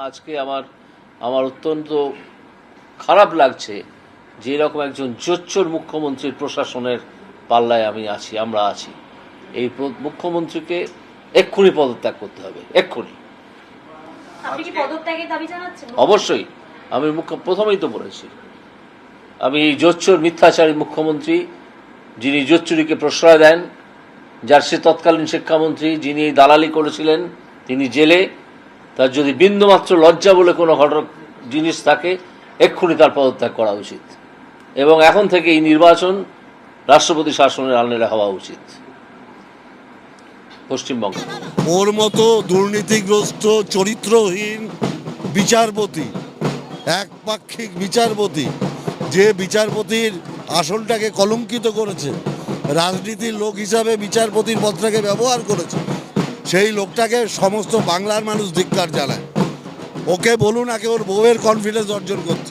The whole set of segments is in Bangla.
আজকে আমার আমার অত্যন্ত খারাপ লাগছে যে এরকম একজন জোচ্চোর মুখ্যমন্ত্রীর প্রশাসনের পাল্লায় আমি আছি আমরা আছি। এই মুখ্যমন্ত্রীকে এক্ষুনি পদত্যাগ করতে হবে এক্ষুনি। অবশ্যই। আমি মুখ্য প্রথমেই তো বলেছি আমি এই জোচ্চোর মিথ্যাচারী মুখ্যমন্ত্রী যিনি জোচ্চুরিকে প্রশ্রয় দেন যার সে তৎকালীন শিক্ষামন্ত্রী যিনি এই দালালি করেছিলেন তিনি জেলে তার যদি বিন্দুমাত্র লজ্জা বলে কোনো ঘটক জিনিস থাকে, এক্ষুনি তার পদত্যাগ করা উচিত। এবং এখন থেকে এই নির্বাচন রাষ্ট্রপতি শাসনের আলনেরা হওয়া উচিত। পশ্চিমবঙ্গে। ওর মতো দুর্নীতিগ্রস্ত, চরিত্রহীন বিচারপতি, একপাক্ষিক বিচারপতি, যে বিচারপতির আসনটাকে কলঙ্কিত করেছে, রাজনীতির লোক হিসাবে বিচারপতির পদটাকে ব্যবহার করেছে সেই লোকটাকে সমস্ত বাংলার মানুষ ধিক্কার জ্বালায় ওকে বলুন আগে ওর বউয়ের কনফিডেন্স অর্জন করতে।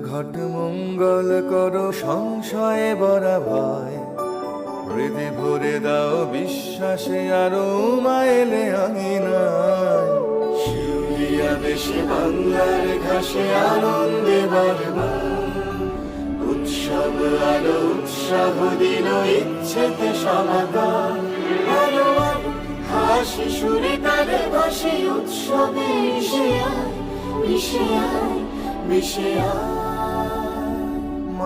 ঘট মঙ্গল করো সংশয়ে বরা ভয়। হৃদে ভরে দাও বিশ্বাসে আরও মাইলে আঙিনায় শিউলিয়া দেশে বাংলার ঘাসে আনন্দে উৎসব আলো উৎসাহ দিল ইচ্ছেতে সমাগম হাসি সুরে তারে ভাসে উৎসবে মিশে আয় মিশে আয়, মিশে